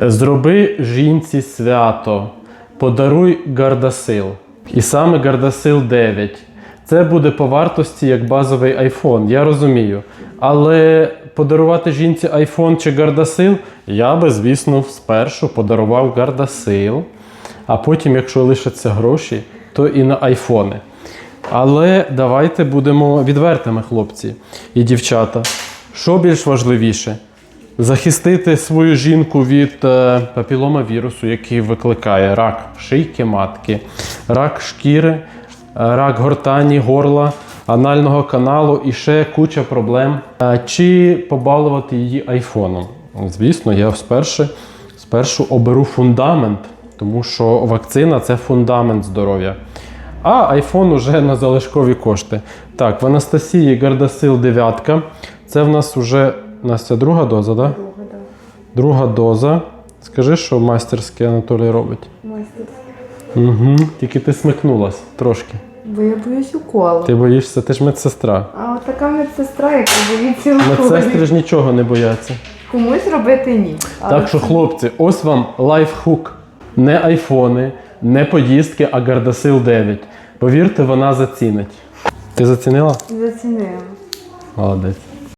Зроби жінці свято, подаруй Гардасил. І саме Гардасил 9. Це буде по вартості як базовий iPhone, я розумію. Але подарувати жінці iPhone чи Гардасил, я би, звісно, спершу подарував Гардасил, а потім, якщо лишаться гроші, то і на айфони. Але давайте будемо відвертими, хлопці і дівчата. Що більш важливіше? Захистити свою жінку від е, папіломавірусу, який викликає рак шийки матки, рак шкіри, е, рак гортані, горла, анального каналу і ще куча проблем. Е, Чи побалувати її айфоном? Звісно, я спершу, спершу оберу фундамент, тому що вакцина це фундамент здоров'я. А айфон уже на залишкові кошти. Так, в Анастасії Гардасил 9. Це в нас вже Настя друга доза, так? Да? Друга доза. Скажи, що майстерський Анатолій робить. Майстер. Угу. Тільки ти смикнулась трошки. Бо я боюсь уколу. Ти боїшся, ти ж медсестра. А от така медсестра, яка боїться Медсестри ж нічого не бояться. Комусь робити ні. Так що, хлопці, ось вам лайфхук. Не айфони, не поїздки, а Гардасил 9. Повірте, вона зацінить. Ти зацінила? Зацінила. Молодець.